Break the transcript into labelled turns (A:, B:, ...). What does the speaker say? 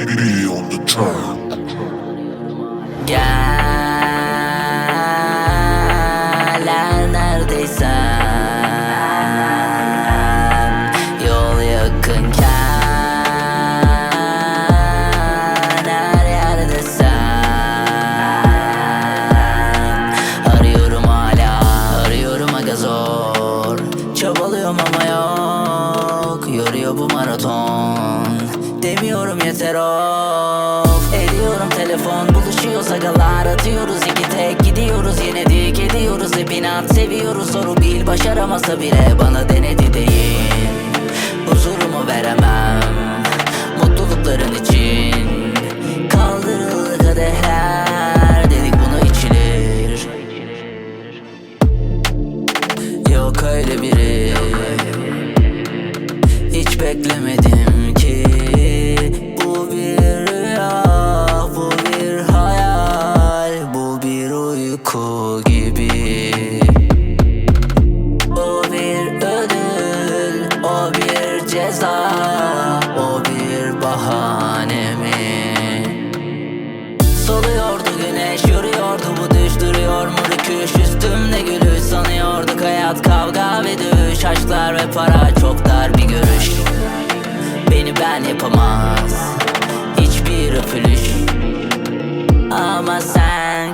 A: Be on
B: Yol yakınken Her Arıyorum hala Arıyorum aga Çabalıyorum ama yok Yoruyor bu maraton Demiyorum yeter of. Ediyorum telefon Buluşuyoruz agalar Atıyoruz iki tek. Gidiyoruz yenedik Ediyoruz hep inat Seviyoruz. Soru bil Başaramasa bile Bana denedi değil. Huzurumu veremem Mutlulukların için. Kaldırıldı kadehler Dedik buna içilir. Yok öyle biri. Hiç beklemedim gibi. O bir ödül O bir ceza O bir bahane mi? Soluyordu güneş yoruyordu bu düş duruyor mu rüküş? Üstümde gülüş sanıyorduk hayat kavga ve dövüş. Aşklar ve para çok dar bir görüş. Beni ben yapamaz Hiçbir öpülüş. Ama sen